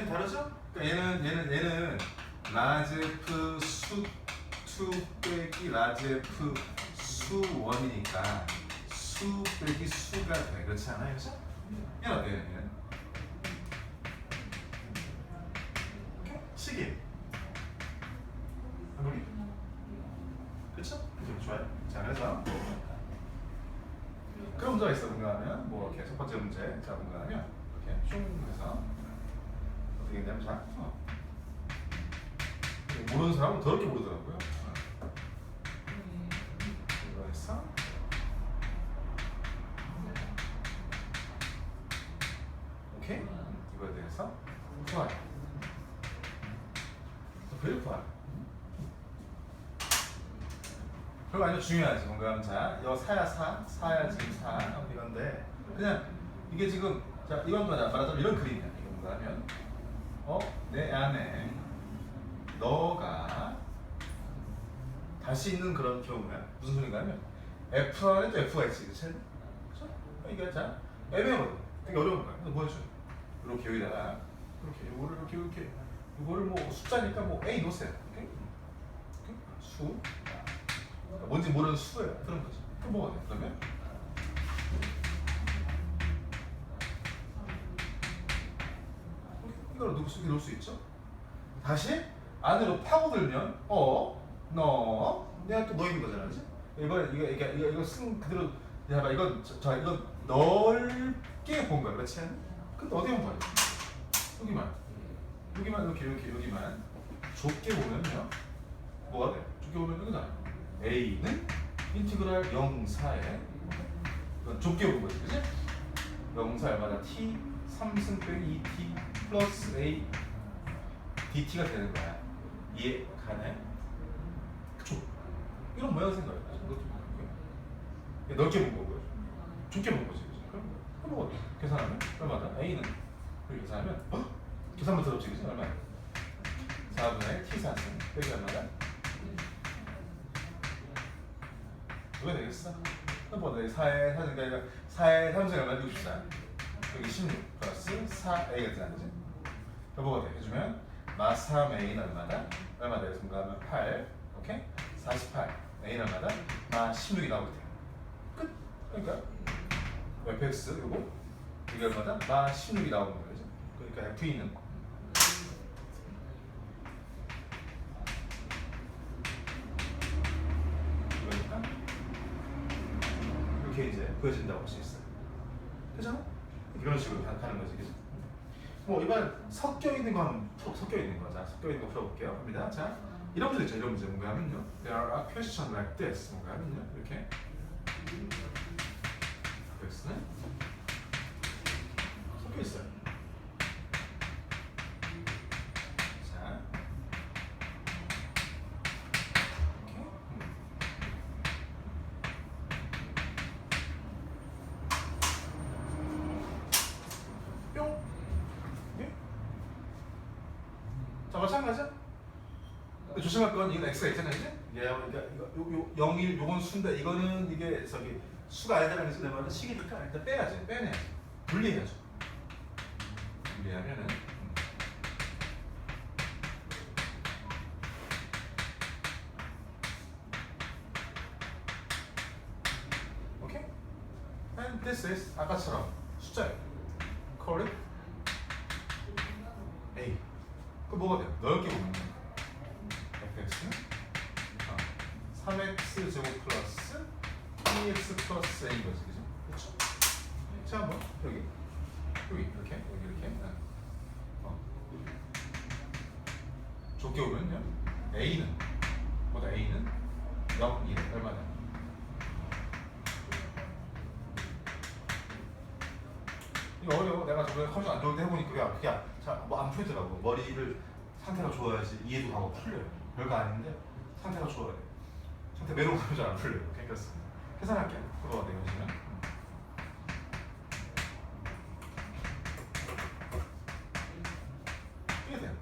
얘는 다르죠? 그러니까 얘는 얘는 얘는 F 수2 빼기 라지 F 수1이니까 수 빼기 수가 돼 그렇지 않아요? 그렇죠? 얘는 어때요? 얘는? 오케이? 시계 그렇죠? 그렇죠? 좋아요 자 그래서 그런 문제가 있어 뭔가 하면 뭐 이렇게 첫 번째 문제 자 뭔가 하면 이렇게 슝 해서 했냐면 자 어. 모르는 사람은 더럽게 모르더라고요. 어. 이거 해서 오케이. 이거에 대해서? 좋아요. very 좋아요. 그거 아주 중요하지. 뭔가 자 이거 사야 사 사야 지금 사. 이건데. 그냥 이게 지금 자 이건 또 말하자면 이런 그림이야. 뭔가 하면 어 내 안에 너가 다시 있는 그런 경우야. 무슨 소리인가 하면 F 안에 또 F가 있지. 그치? 그쵸? 이게 자 애매하거든. 되게 어려운 거야. 그래서 뭐 해줘 이렇게 여기다가 이렇게 이거를 이렇게 이렇게 이거를 뭐 숫자니까 뭐 A 놓으세요. 오케이? 오케이? 수. 뭔지 모르는 수예요. 그런 거지. 그럼 뭐가 돼? 그러면 이걸 놓을 수, 놓을 수 있죠 다시 안으로 파고들면 어, 너, 내가 또 넣이는 거잖아, 그지? 이거 이거 이거 이거 이거 쓴 그대로 야, 이건 저, 저 이건 넓게 본 거야, 그렇지? 근데 어디 보면 봐요? 여기만, 여기만 이렇게 이렇게 여기만 좁게 보면요, 뭐가 돼? 좁게 보면 이거잖아. A는 인티그랄 0, 4에 이건 좁게 본 거지, 그지? 0, 4 얼마나 t 3승 빼기 2t 플러스 a dt가 되는 거야. 이해 가네? 그쵸? 이런 모양 생각해. 넓게 본 거고요. 좁게 본 거지. 그죠? 그럼 그럼 뭐 계산하면 얼마다? A는 이렇게 계산하면 어? 계산만 들었지, 그지? 얼마? 4분의 T 4승 빼기 얼마다? 왜 되겠어? 뭐내 4의 4승 그러니까 4의 3승 얼마? 64. 여기 16 플러스 4A가 되는 거지. 여보가 돼. 해주면 마 3A는 얼마다? 얼마 되겠습니까? 하면 8 오케이? 48 A는 얼마다? 마 16이 나오게 돼 끝! 그러니까 fx 요거 이게 얼마다? 마 16이 나오는 거죠 그러니까 f는 이거니까 이렇게 이제 보여진다고 할 수 있어요 그잖아? 이런 식으로 가- 가는 거지? 뭐 이번 섞여 있는 건 풀- 섞여 있는 거 자. 섞여 있는 거 풀어볼게요. 갑니다. 자 이런 문제 있죠. 이런 문제 뭔가 하면요. There are questions like this. 뭔가 하면요. 이렇게. 섞여 있어요 자 이렇게 음. 뿅 예? 자 마찬가지야 근데 조심할 건 이건 x가 있잖아요, 그지? 예, 그러니까 이거 요, 요 0일 요건 수인데 이거는 이게 저기 수가 아니잖아, 그래서 내 말은 식이니까 일단 빼야지, 빼내야지, 분리해야죠. 분리하면은 음. 오케이? And this is 아까처럼 숫자예요. Call it A. 그 뭐가 돼요? 넓게 보면 fx는 어, 3x 제곱 플러스 2x 플러스 a인 거지, 그죠? 그렇죠? 자, 한번 여기 여기 이렇게 여기 이렇게 어. 좁게 보면요 a는 뭐다 a는 0, 1 얼마다? 이거 어려워. 내가 저번에 컨디션 안 좋은데 해보니까 야, 그게 잘안 풀리더라고. 머리를 상태가 좋아야지 이해도 가고 뭐 풀려요. 별거 아닌데 상태가 좋아야 돼. 상태 매로 가면 잘안 풀려요. 오케이, 그렇습니다. 계산할게요. 그거 내용이면. 이게 돼요.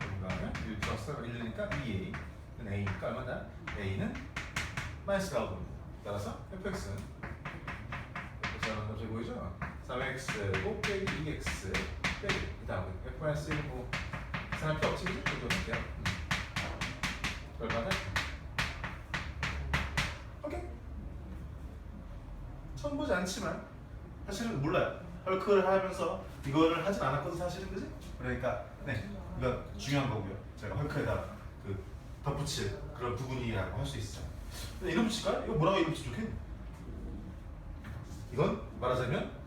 그다음에 유저스가 1이니까 2a. a니까 얼마다? a는 마이너스 라고 따라서 fx는 자, 갑자기 보이죠? 3x 곱빼기 2x 빼기 그 다음에 f 마이너스 1 뭐, 생각할 필요 없지? 이거 볼게요. 음. 얼마나? 오케이. 처음 보지 않지만 사실은 몰라요. 헐크를 하면서 이거를 하진 않았거든 사실은 그지? 그러니까 네 이건 중요한 거고요. 제가 헐크에다 그 덧붙일 그런 부분이라고 할 수 있어요. 이름 붙일까요? 이거 뭐라고 이름 붙이 좋겠니? 이건 말하자면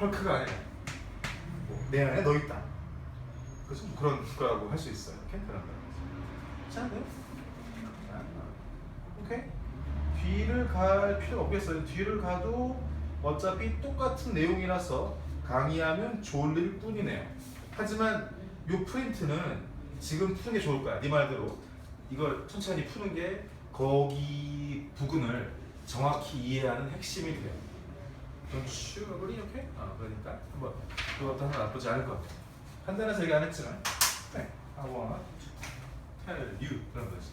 헐크가 아니라 뭐 내 안에 너 있다. 그래서 뭐 그런 거라고 할 수 있어요. 이렇게 그런 거. 자, 오케이. 뒤를 갈 필요가 없겠어요. 뒤를 가도 어차피 똑같은 내용이라서 강의하면 졸릴 뿐이네요. 하지만 이 프린트는 지금 푸는 게 좋을 거야. 네 말대로 이걸 천천히 푸는 게 거기 부분을 정확히 이해하는 핵심이 돼요. Don't you agree? Okay? 아, 그러니까 한번 그것도 하나 나쁘지 않을 것 같아요. 판단해서 얘기 안 했지만 네, I wanna tell you 그런 거지.